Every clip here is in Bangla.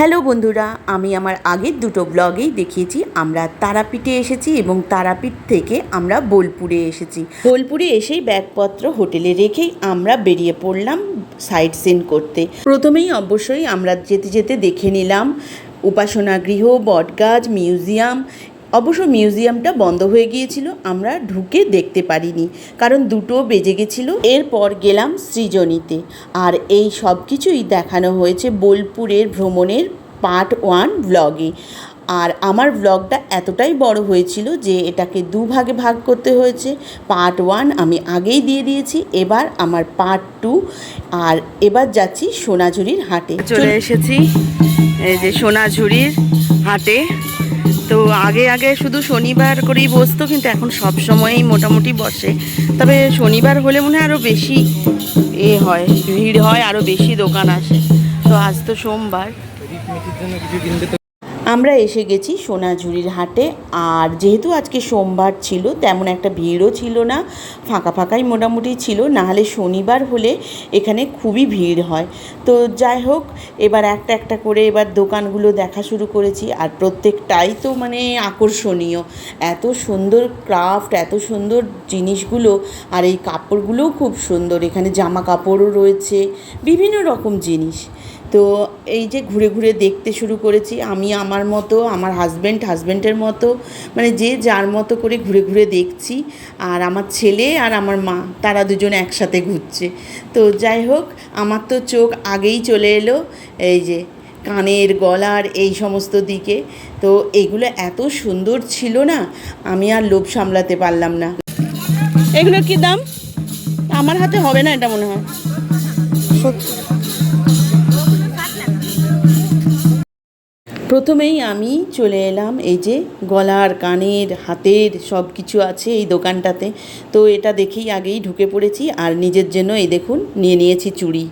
হ্যালো বন্ধুরা, আমি আমার আগের দুটো ব্লগেই দেখিয়েছি। আমরা তারাপীঠে এসেছি এবং তারাপীঠ থেকে আমরা বোলপুরে এসেছি। বোলপুরে এসেই ব্যাগপত্র হোটেলে রেখেই আমরা বেরিয়ে পড়লাম সাইট সিন করতে। প্রথমেই অবশ্যই আমরা যেতে যেতে দেখে নিলাম, উপাসনা গৃহ, বটগাছ মিউজিয়াম অবশ্য মিউজিয়ামটা বন্ধ হয়ে গিয়েছিল, আমরা ঢুকে দেখতে পারিনি, কারণ দুটো বেজে গেছিল। এরপর গেলাম সৃজনীতে, আর এই সব কিছুই দেখানো হয়েছে বোলপুরের ভ্রমণের পার্ট ওয়ান ব্লগে। আর আমার ব্লগটা এতটাই বড় হয়েছিল যে এটাকে দু ভাগে ভাগ করতে হয়েছে। পার্ট ওয়ান আমি আগেই দিয়ে দিয়েছি, এবার আমার পার্ট টু, আর এবার যাচ্ছি সোনাঝুরির হাটে। চলে এসেছি এই যে সোনাঝুরির হাটে। তো আগে আগে শুধু শনিবার করেই বসতো, কিন্তু এখন সব সময়ই মোটামুটি বসে। তবে শনিবার হলে মনে হয় আরও বেশি এ হয়, ভিড় হয় আরও বেশি দোকান আসে। তো আজ তো সোমবার। আমরা এসে গেছি সোনাঝুরির হাটে। আর যেহেতু আজকে সোমবার ছিল, তেমন একটা ভিড়ও ছিল না। ফাঁকা ফাঁকাই মোটামুটি ছিল নাহলে শনিবার হলে এখানে খুবই ভিড় হয়। তো যাই হোক, এবার একটা একটা করে এবার দোকানগুলো দেখা শুরু করেছি। আর প্রত্যেকটাই তো মানে আকর্ষণীয়। এত সুন্দর ক্রাফট এত সুন্দর জিনিসগুলো। আর এই কাপড়গুলোও খুব সুন্দর। এখানে জামা কাপড়ও রয়েছে। বিভিন্ন রকম জিনিস। তো এই যে ঘুরে ঘুরে দেখতে শুরু করেছি আমি আমার মতো আমার হাজব্যান্ড হাজব্যান্ডের মতো মানে যে যার মতো করে ঘুরে ঘুরে দেখছি আর আমার ছেলে আর আমার মা তারা দুজন একসাথে ঘুরছে। তো যাই হোক আমার তো চোখ আগেই চলে এলো এই যে কানের গলার এই সমস্ত দিকে। তো এগুলো এত সুন্দর ছিল না আমি আর লোভ সামলাতে পারলাম না। এগুলো কি দাম? আমার হাতে হবে না এটা মনে হয়। প্রথমেই আমি চলে এলাম এই যে গলার, কানের, হাতের সব কিছু আছে এই দোকানটাতে। তো এটা দেখেই আগেই ঢুকে পড়েছি আর নিজের জন্য এই দেখুন নিয়ে নিয়েছি চুড়ি।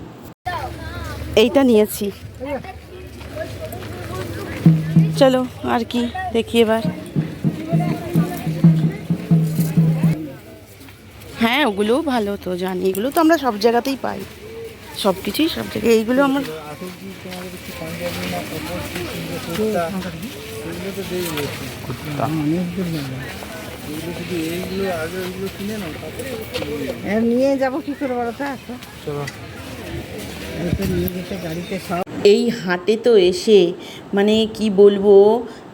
এইটা নিয়েছি। চলো আর কি দেখি এবার। হ্যাঁ ওগুলোও ভালো তো জানি। এগুলো তো আমরা সব জায়গাতেই পাই। সব কিছুই সব জায়গায়। এইগুলো আমার নিয়ে যাব কি করে বলো তো এই হাটে তো এসে মানে কি বলব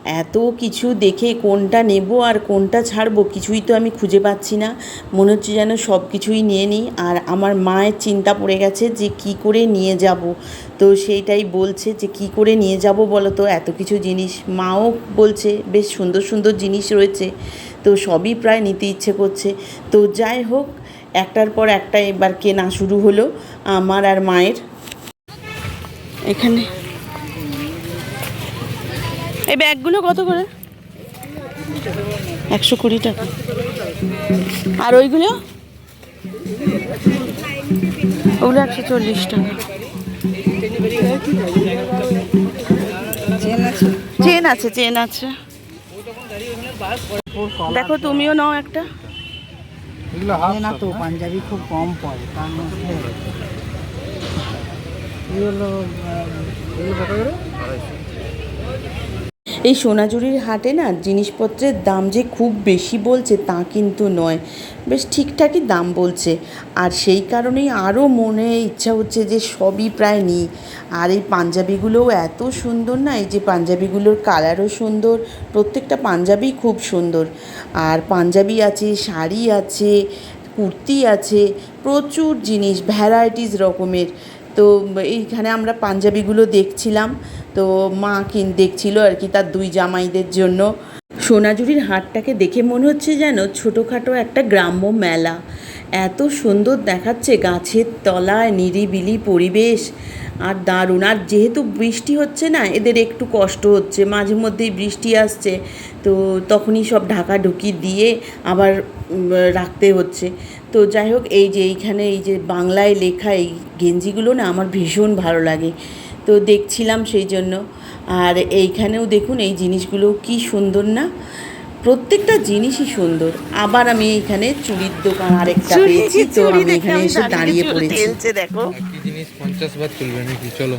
এত কিছু দেখে কোনটা নেব আর কোনটা ছাড়বো কিছুই তো আমি খুঁজে পাচ্ছি না। মনে হচ্ছে যেন সব কিছুই নিয়ে নিই। আর আমার মায়ের চিন্তা পড়ে গেছে যে কি করে নিয়ে যাব। তো সেইটাই বলছে যে কি করে নিয়ে যাব বলো তো? এত কিছু জিনিস মাও বলছে, বেশ সুন্দর সুন্দর জিনিস রয়েছে। তো সবই প্রায় নিতে ইচ্ছে করছে। তো যাই হোক, একটার পর একটা এবার কেনা শুরু হলো আমার আর মায়ের। এখানে এই ব্যাগগুলো কত করে? একশো কুড়ি টাকা। আর ওইগুলো? ওগুলো একশো চল্লিশ টাকা। চেন আছে। চেন আছে দেখো তুমিও নাও একটা। না তো পাঞ্জাবি খুব কম পড়ে তার মধ্যে এগুলো এই সোনাঝুরির হাটে না জিনিসপত্রের দাম যে খুব বেশি বলছে তা কিন্তু নয়। বেশ ঠিকঠাকই দাম বলছে। আর সেই কারণেই আরও মনে ইচ্ছা হচ্ছে যে সবই প্রায় নিই। আর এই পাঞ্জাবিগুলোও এত সুন্দর না, এই যে পাঞ্জাবিগুলোর কালারও সুন্দর, প্রত্যেকটা পাঞ্জাবি খুব সুন্দর। আর পাঞ্জাবি আছে, শাড়ি আছে, কুর্তি আছে, প্রচুর জিনিস ভ্যারাইটিস রকমের। তো এইখানে আমরা পাঞ্জাবিগুলো দেখছিলাম। তো মা কিন, দেখছিল আর কি তার দুই জামাইদের জন্য। সোনাঝুরির হাটটাকে দেখে মনে হচ্ছে যেন ছোটোখাটো একটা গ্রাম্য মেলা। এত সুন্দর দেখাচ্ছে গাছের তলায় নিরিবিলি পরিবেশ। আর দারুণ, আর যেহেতু বৃষ্টি হচ্ছে না, এদের একটু কষ্ট হচ্ছে, মাঝে মধ্যেই বৃষ্টি আসছে। তো তখনই সব ঢাকা ঢুকি দিয়ে আবার রাখতে হচ্ছে। তো যাই হোক, এই যে এইখানে এই যে বাংলায় লেখা এই গেঞ্জিগুলো না আমার ভীষণ ভালো লাগে। তো দেখছিলাম সেই জন্য। আর এইখানেও দেখুন এই জিনিসগুলো কি সুন্দর না? প্রত্যেকটা জিনিসই সুন্দর। আবার আমি এখানে চুড়ির দোকান আরেকটা পেয়েছি তো আমি এখানে এসে দাঁড়িয়ে পড়েছি। দেখো। জিনিস? পঞ্চাশ বার চলবে নাকি? চলো।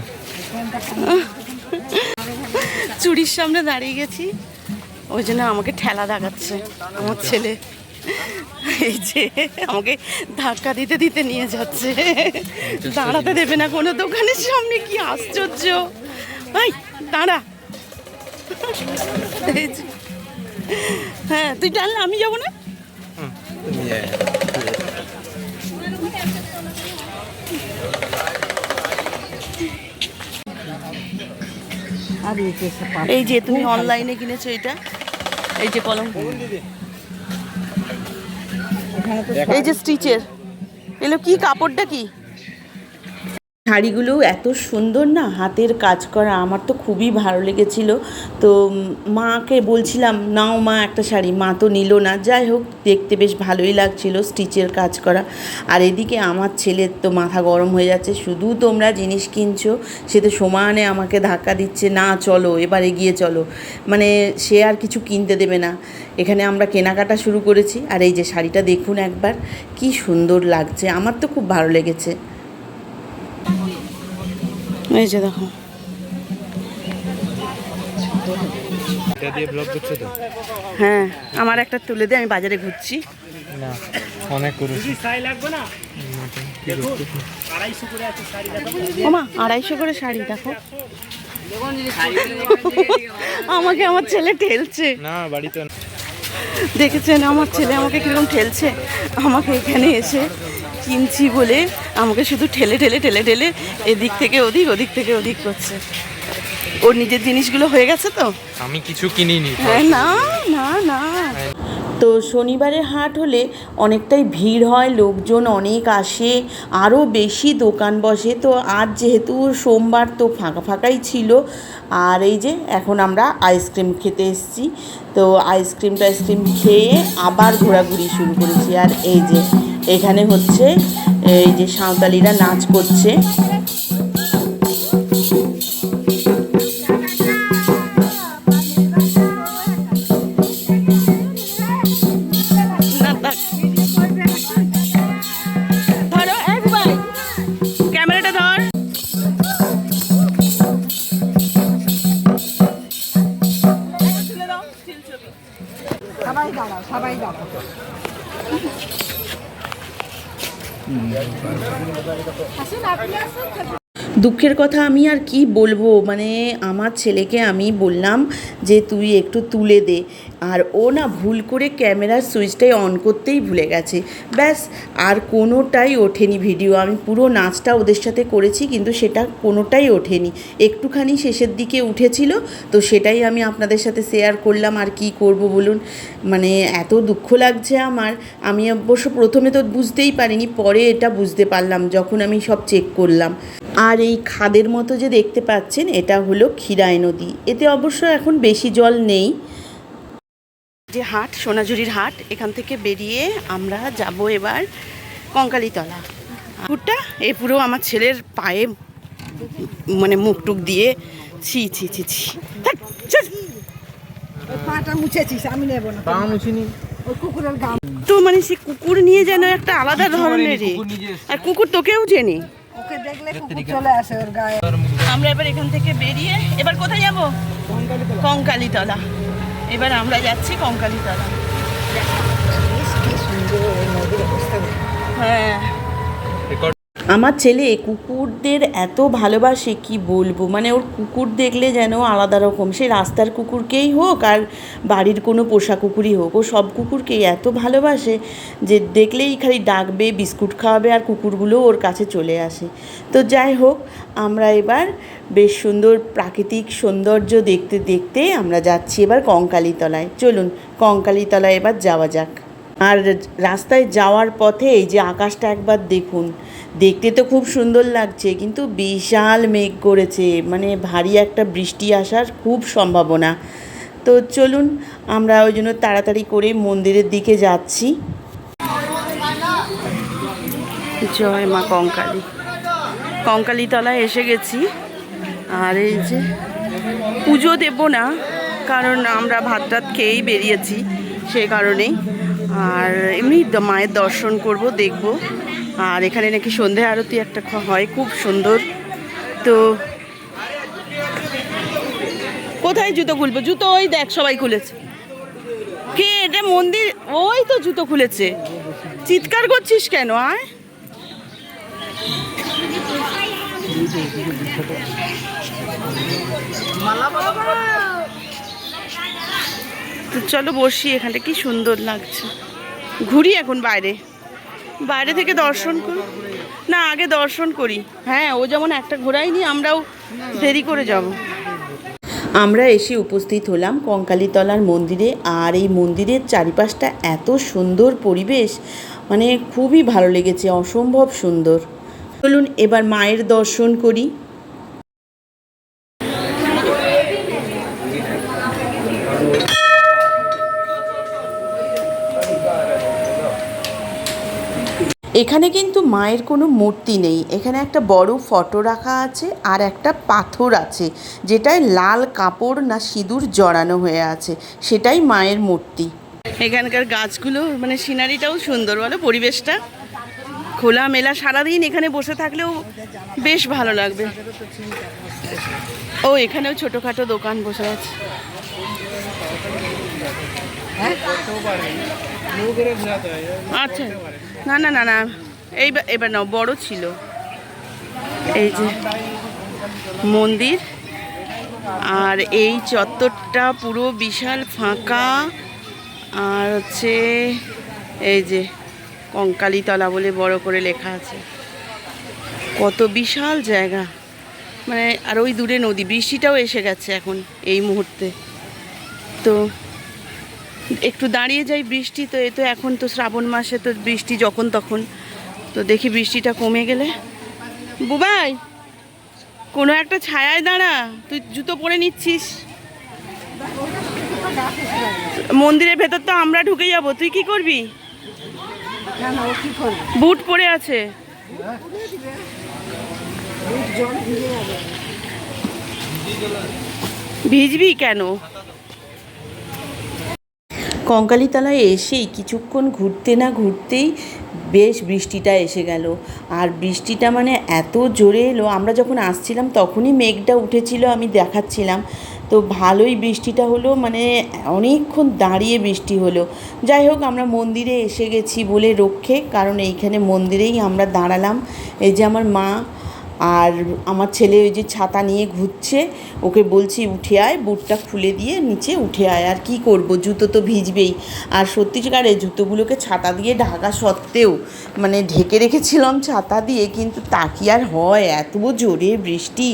চুরির সামনে দাঁড়িয়ে গেছি। ওই জন্য আমাকে ঠেলা দেখাচ্ছে আমার ছেলে। এই যে আমাকে ধাক্কা দিতে দিতে নিয়ে যাচ্ছে। দাঁড়াতে দেবে না কোনো দোকানের সামনে কি আশ্চর্য। ভাই দাঁড়া। হ্যাঁ তুই টানলে আমি যাব না? আর এই যে তুমি অনলাইনে কিনেছো এটা? এই যে কলম এই যে স্টিচের। এলো কি কাপড়টা কি? শাড়িগুলো এত সুন্দর না হাতের কাজ করা, আমার তো খুবই ভালো লেগেছিল। তো মাকে বলছিলাম, নাও মা একটা শাড়ি। মা তো নিল না। যাই হোক, দেখতে বেশ ভালোই লাগছিল স্টিচের কাজ করা। আর এদিকে আমার ছেলের তো মাথা গরম হয়ে যাচ্ছে। শুধু তোমরা জিনিস কিনছো, সে তো সমানে আমাকে ধাক্কা দিচ্ছে। না, চলো, এবার এগিয়ে চলো। মানে সে আর কিছু কিনতে দেবে না। এখানে আমরা কেনাকাটা শুরু করেছি। আর এই যে শাড়িটা দেখুন একবার, কি সুন্দর লাগছে। আমার তো খুব ভালো লেগেছে। এই যে দেখো। দিয়ে হ্যাঁ আমার একটা তুলে দে আমি বাজারে ঘুরছি। না অনেক ওমা আড়াইশো করে শাড়ি দেখো। আমাকে আমার ছেলে ঠেলছে। না বাড়িতে দেখেছেন আমার ছেলে আমাকে কীরকম ঠেলছে? আমাকে এখানে এসে কিনছি বলে আমাকে শুধু ঠেলে ঠেলে ঠেলে ঠেলে এদিক থেকে ওদিক ওদিক থেকে ওদিক করছে। ওর নিজের জিনিসগুলো হয়ে গেছে তো? আমি কিছু কিনিনি। হ্যাঁ না না না। তো শনিবারের হাট হলে অনেকটাই ভিড় হয় লোকজন অনেক আসে আরও বেশি দোকান বসে। তো আজ যেহেতু সোমবার তো ফাঁকা ফাঁকাই ছিল আর এই যে এখন আমরা আইসক্রিম খেতে এসেছি। তো আইসক্রিম টাইসক্রিম খেয়ে আবার ঘোরাঘুরি শুরু করেছি আর এই যে এখানে হচ্ছে এই যে সাঁওতালিরা নাচ করছে। সবাই দাঁড়াও সবাই দাঁড়াও। দুঃখের কথা আমি আর কি বলব? মানে আমার ছেলেকে আমি বললাম যে, তুই একটু তুলে দে। আর ও না ভুল করে ক্যামেরার সুইচটাই অন করতেই ভুলে গেছে। ব্যাস, আর কোনোটাই ওঠেনি ভিডিও। আমি পুরো নাচটা ওদের সাথে করেছি, কিন্তু সেটা কোনোটাই ওঠেনি। একটুখানি শেষের দিকে উঠেছিল, তো সেটাই আমি আপনাদের সাথে শেয়ার করলাম আর কি করব বলুন। মানে এত দুঃখ লাগছে আমার। আমি অবশ্য প্রথমে তো বুঝতেই পারিনি, পরে এটা বুঝতে পারলাম যখন আমি সব চেক করলাম। আর এই খাদের মতো যে দেখতে পাচ্ছেন, এটা হলো ক্ষীরাই নদী। এতে অবশ্য এখন বেশি জল নেই। যে হাট সোনাঝুরির হাট এখান থেকে বেরিয়ে আমরা যাব এবার কঙ্কালীতলা। পুকুরটা এ পুরো আমার ছেলের পায়ে মানে মুখটুক দিয়ে ছি ছি ছি ছি। পাটা মুছেছিস আমি নেব না পা মুছিনি। কুকুরের গাম। তো মানে সে কুকুর নিয়ে যেন একটা আলাদা ধরনের আর কুকুর তোকেও চেনে। ওকে দেখলে কুকুর চলে আসে ওর গায়ে। আমরা এবার এখান থেকে বেরিয়ে এবার কোথায় যাব? কঙ্কালীতলা। এবার আমরা যাচ্ছি কঙ্কালীতলা। হ্যাঁ। আমার ছেলে কুকুরদের এত ভালোবাসে, কি বলব? মানে ওর কুকুর দেখলে যেন আলাদা রকম। সে রাস্তার কুকুরকেই হোক আর বাড়ির কোনো পোষা কুকুরই হোক, ও সব কুকুরকেই এত ভালোবাসে যে দেখলেই খালি ডাকবে, বিস্কুট খাওয়াবে আর কুকুরগুলো ওর কাছে চলে আসে। তো যাই হোক, আমরা এবার বেশ সুন্দর প্রাকৃতিক সৌন্দর্য দেখতে দেখতে আমরা যাচ্ছি এবার কঙ্কালীতলায়। চলুন, কঙ্কালীতলায় এবার যাওয়া যাক। আর রাস্তায় যাওয়ার পথে এই যে আকাশটা একবার দেখুন, দেখতে তো খুব সুন্দর লাগছে, কিন্তু বিশাল মেঘ করেছে মানে ভারী একটা বৃষ্টি আসার খুব সম্ভাবনা। তো চলুন, আমরা ওই জন্য তাড়াতাড়ি করে মন্দিরের দিকে যাচ্ছি। জয় মা কঙ্কালী। কঙ্কালীতলায় এসে গেছি। আর এই যে পুজো দেব না, কারণ আমরা ভাত খেয়েই বেরিয়েছি, সে কারণেই। আর এমনি মায়ের দর্শন করব, দেখব। আর এখানে নাকি সন্ধে আরতি একটা হয়, খুব সুন্দর। তো কোথায় জুতো খুলবো? জুতো ওই দেখ, সবাই খুলেছে। কে? এটা মন্দির? ওই তো জুতো খুলেছে। চিৎকার করছিস কেন, আয়। তো চলো বসি এখানটা, কি সুন্দর লাগছে। ঘুরি এখন বাইরে। বাইরে থেকে দর্শন করি। না, আগে দর্শন করি। হ্যাঁ ও যেমন একটা ঘোরাইনি আমরাও দেরি করে যাব। আমরা এসে উপস্থিত হলাম কঙ্কালীতলার মন্দিরে, আর এই মন্দিরের চারিপাশটা এত সুন্দর পরিবেশ মানে খুবই ভালো লেগেছে, অসম্ভব সুন্দর। চলুন এবার মায়ের দর্শন করি। এখানে কিন্তু মায়ের কোনো মূর্তি নেই। এখানে একটা বড় ফটো রাখা আছে আর একটা পাথর আছে, যেটায় লাল কাপড় না সিঁদুর জড়ানো হয়ে আছে। সেটাই মায়ের মূর্তি। এখানকার গাছগুলো মানে সিনারিটাও সুন্দর, বলো পরিবেশটা? খোলা মেলা সারাদিন এখানে বসে থাকলেও বেশ ভালো লাগবে। ও, এখানেও ছোটোখাটো দোকান বসে আছে। আচ্ছা। না না না না। এইবার এবার নাও, বড় ছিল। এই যে মন্দির। আর এই চত্বরটা পুরো বিশাল ফাঁকা। আর হচ্ছে এই যে কঙ্কালীতলা বলে বড় করে লেখা আছে। কত বিশাল জায়গা। মানে আর ওই দূরে নদী, বৃষ্টিটাও এসে গেছে এখন এই মুহূর্তে। তো একটু দাঁড়িয়ে যাই বৃষ্টি তো এ তো এখন তো শ্রাবণ মাসে তো বৃষ্টি যখন তখন। তো দেখি বৃষ্টিটা কমে গেলে। বুবাই কোনো একটা ছায়ায় দাঁড়া তুই জুতো পরে নিচ্ছিস। মন্দিরের ভেতর তো আমরা ঢুকে যাব তুই কি করবি? বুট পরে আছে। ভিজবি কেন? কঙ্কালীতলায় এসেই কিছুক্ষণ ঘুরতে না ঘুরতেই বেশ বৃষ্টিটা এসে গেল। আর বৃষ্টিটা মানে এত জোরে এলো, আমরা যখন আসছিলাম তখনই মেঘটা উঠেছিল, আমি দেখাচ্ছিলাম। তো ভালোই বৃষ্টিটা হলো মানে অনেকক্ষণ দাঁড়িয়ে বৃষ্টি হলো। যাই হোক, আমরা মন্দিরে এসে গেছি বলে রক্ষে, কারণ এইখানে মন্দিরেই আমরা দাঁড়ালাম। এই যে আমার মা আর আমার ছেলে ওই যে ছাতা নিয়ে ঘুরছে, ওকে বলছি উঠে আয় বুটটা খুলে দিয়ে নিচে উঠে আয়, আর কি করব? জুতো তো ভিজবেই। আর সত্যিকারে জুতোগুলোকে ছাতা দিয়ে ঢাকা সত্ত্বেও মানে ঢেকে রেখেছিলাম ছাতা দিয়ে, কিন্তু তা কি আর হয়? এত জোরে বৃষ্টি,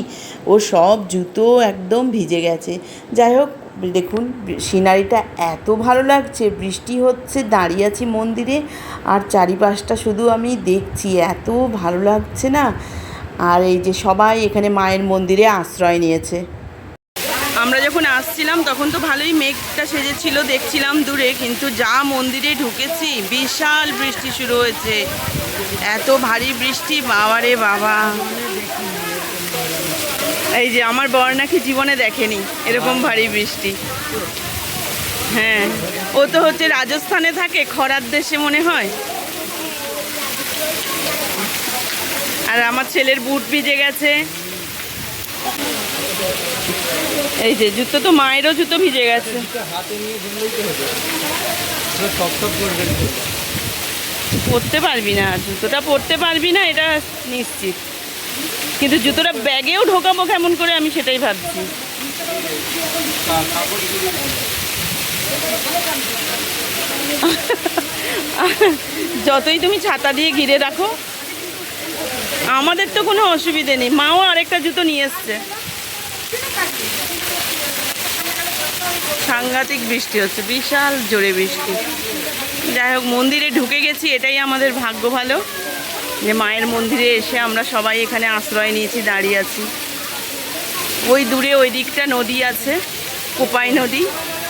ও সব জুতো একদম ভিজে গেছে। যাই হোক, দেখুন, সিনারিটা এত ভালো লাগছে, বৃষ্টি হচ্ছে, দাঁড়িয়ে আছি মন্দিরে, আর চারিপাশটা শুধু আমি দেখছি, এত ভালো লাগছে না। আর এই যে সবাই এখানে মায়ের মন্দিরে আশ্রয় নিয়েছে। আমরা যখন আসছিলাম, তখন তো ভালোই মেঘটা সেজেছিল, দেখছিলাম দূরে, কিন্তু যা মন্দিরে ঢুকেছি, বিশাল বৃষ্টি শুরু হয়েছে। এত ভারী বৃষ্টি, বাবারে বাবা। এই যে আমার বর নাকি জীবনে দেখেনি এরকম ভারী বৃষ্টি। হ্যাঁ ও তো হচ্ছে রাজস্থানে থাকে, খরার দেশে মনে হয়। আর আমার ছেলের বুট ভিজে গেছে। এই যে, জুতো তো মায়েরও জুতো ভিজে গেছে। পরতে পারবি না, জুতোটা পরতে পারবি না, এটা নিশ্চিত। কিন্তু জুতোটা ব্যাগেও ঢোকাবো কেমন করে আমি সেটাই ভাবছি। যতই তুমি ছাতা দিয়ে ঘিরে রাখো আমাদের তো কোনো অসুবিধে নেই। মাও আরেকটা জুতো নিয়ে এসছে। সাংঘাতিক বৃষ্টি হচ্ছে, বিশাল জোরে বৃষ্টি। যাই হোক, মন্দিরে ঢুকে গেছি, এটাই আমাদের ভাগ্য ভালো। যে মায়ের মন্দিরে এসে আমরা সবাই এখানে আশ্রয় নিয়েছি, দাঁড়িয়ে আছি। ওই দূরে ওই দিকটা নদী আছে, কোপাই নদী।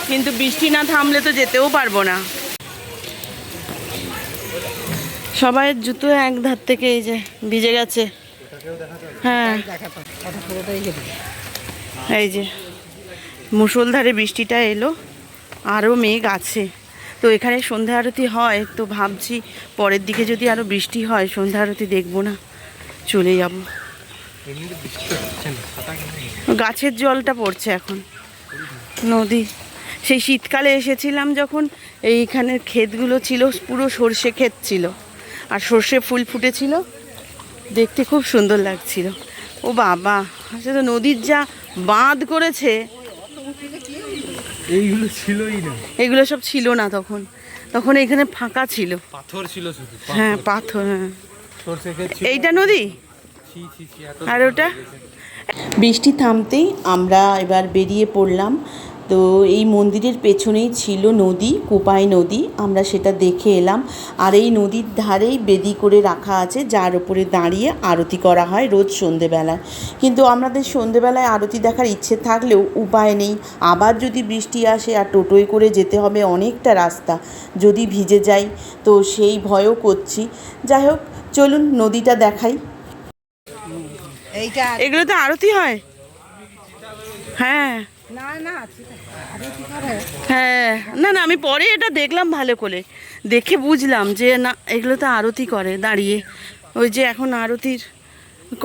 কিন্তু বৃষ্টি না থামলে তো যেতেও পারব না। সবাইয়ের জুতো এক ধার থেকে এই যে ভিজে গেছে। হ্যাঁ। এই যে মুষলধারে বৃষ্টিটা এলো আরও মেঘ আছে। তো এখানে সন্ধ্যা আরতি হয়, তো ভাবছি পরের দিকে যদি আরও বৃষ্টি হয়, সন্ধ্যা আরতি দেখব না, চলে যাব। গাছের জলটা পড়ছে এখন, নদী। সেই শীতকালে এসেছিলাম যখন, এইখানের ক্ষেতগুলো ছিল, পুরো সর্ষে ক্ষেত ছিল। আর সর্ষে ফুল ফুটেছিল। দেখতে খুব সুন্দর লাগছিল। ও বাবা আচ্ছা তো নদীর যা বাঁধ করেছে। এইগুলো ছিলই না। এগুলো সব ছিল না তখন। তখন এখানে ফাঁকা ছিল। পাথর ছিল শুধু হ্যাঁ পাথর হ্যাঁ। এইটা নদী? ছি ছি ছি এত আর ওটা? বৃষ্টি থামতেই আমরা এবার বেরিয়ে পড়লাম তো এই মন্দিরের পেছনেই ছিল নদী কোপাই নদী। আমরা সেটা দেখে এলাম। আর এই নদীর ধারেই বেদি করে রাখা আছে যার উপরে দাঁড়িয়ে আরতি করা হয় রোজ সন্ধেবেলায়। কিন্তু আমাদের সন্ধেবেলায় আরতি দেখার ইচ্ছে থাকলেও উপায় নেই। আবার যদি বৃষ্টি আসে আর টোটোয় করে যেতে হবে অনেকটা রাস্তা যদি ভিজে যাই তো সেই ভয়ও করছি। যাই হোক চলুন নদীটা দেখাই। এইটা এগুলো তো আরতি হয়। হ্যাঁ। না না হ্যাঁ না না আমি পরে এটা দেখলাম ভালো করে। দেখে বুঝলাম যে না এগুলো তো আরতি করে দাঁড়িয়ে। ওই যে এখন আরতির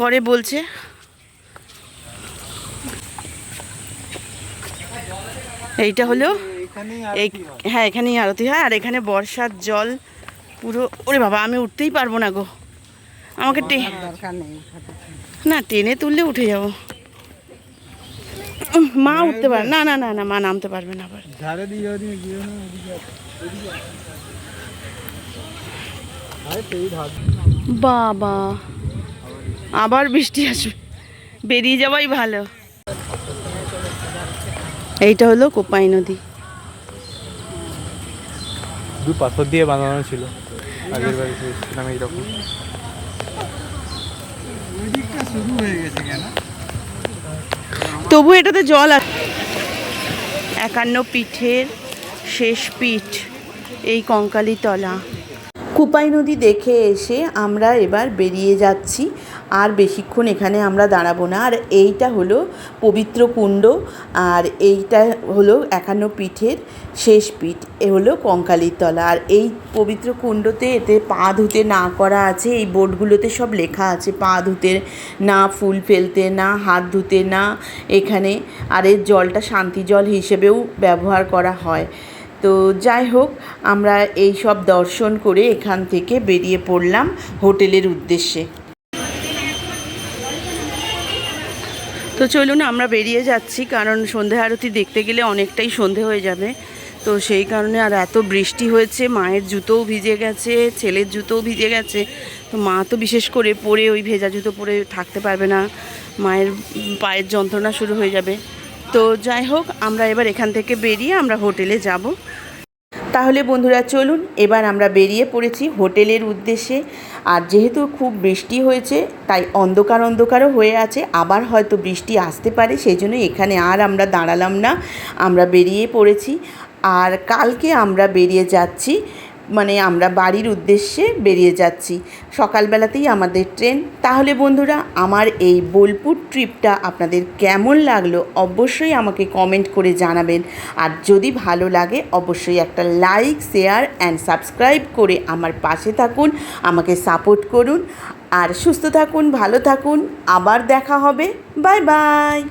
করে বলছে। এইটা হলো এই হ্যাঁ এখানেই আরতি হয় আর এখানে বর্ষার জল পুরো ওরে বাবা আমি উঠতেই পারব না গো। আমাকে টে না টেনে তুললে উঠে যাব। মা উঠতে পারে না না না না মা নামতে পারবে না আবার। বাবা আবার বৃষ্টি আসবে। বেরিয়ে যাওয়াই ভালো। এইটা হলো কোপাই নদী। দু পাথর দিয়ে বানানো ছিল। আগের বাড়ি ছিলাম এইরকম। শুরু হয়ে গেছে কেন? তবু এটাতে জল আছে একান্ন পিঠের শেষ পিঠ, এই কঙ্কালিতলা। কুপাই নদী দেখে এসে আমরা এবার বেরিয়ে যাচ্ছি। আর বেশিক্ষণ এখানে আমরা দাঁড়াবো না। আর এইটা হলো পবিত্র কুণ্ড, আর এইটা হলো একান্ন পিঠের শেষ পিঠ, এ হলো কঙ্কালির তলা। আর এই পবিত্র কুণ্ডতে এতে পা ধুতে না করা আছে, এই বোর্ডগুলোতে সব লেখা আছে, পা ধুতে না, ফুল ফেলতে না, হাত ধুতে না, এখানে। আর এর জলটা শান্তি জল হিসেবেও ব্যবহার করা হয়। তো যাই হোক, আমরা এই সব দর্শন করে এখান থেকে বেরিয়ে পড়লাম হোটেলের উদ্দেশ্যে। তো চলুন আমরা বেরিয়ে যাচ্ছি, কারণ সন্ধে আরতি দেখতে গেলে অনেকটাই সন্ধে হয়ে যাবে। তো সেই কারণে আর এত বৃষ্টি হয়েছে, মায়ের জুতোও ভিজে গেছে, ছেলের জুতোও ভিজে গেছে। তো মা তো বিশেষ করে পরে ওই ভেজা জুতো পরে থাকতে পারবে না, মায়ের পায়ের যন্ত্রণা শুরু হয়ে যাবে। তো যাই হোক, আমরা এবার এখান থেকে বেরিয়ে আমরা হোটেলে যাব। তাহলে বন্ধুরা চলুন, এবার আমরা বেরিয়ে পড়েছি হোটেলের উদ্দেশ্যে। আর যেহেতু খুব বৃষ্টি হয়েছে, তাই অন্ধকার অন্ধকারও হয়ে আছে, আবার হয়তো বৃষ্টি আসতে পারে সেই জন্য এখানে আর আমরা দাঁড়ালাম না, আমরা বেরিয়ে পড়েছি। আর কালকে আমরা বেরিয়ে যাচ্ছি মানে আমরা বাড়ির উদ্দেশ্যে বেরিয়ে যাচ্ছি। সকালবেলাতেই আমাদের ট্রেন। তাহলে বন্ধুরা, আমার এই বোলপুর ট্রিপটা আপনাদের কেমন লাগল অবশ্যই আমাকে কমেন্ট করে জানাবেন। আর যদি ভালো লাগে, অবশ্যই একটা লাইক, শেয়ার অ্যান্ড সাবস্ক্রাইব করে আমার পাশে থাকুন, আমাকে সাপোর্ট করুন। আর সুস্থ থাকুন, ভালো থাকুন। আবার দেখা হবে। Bye bye.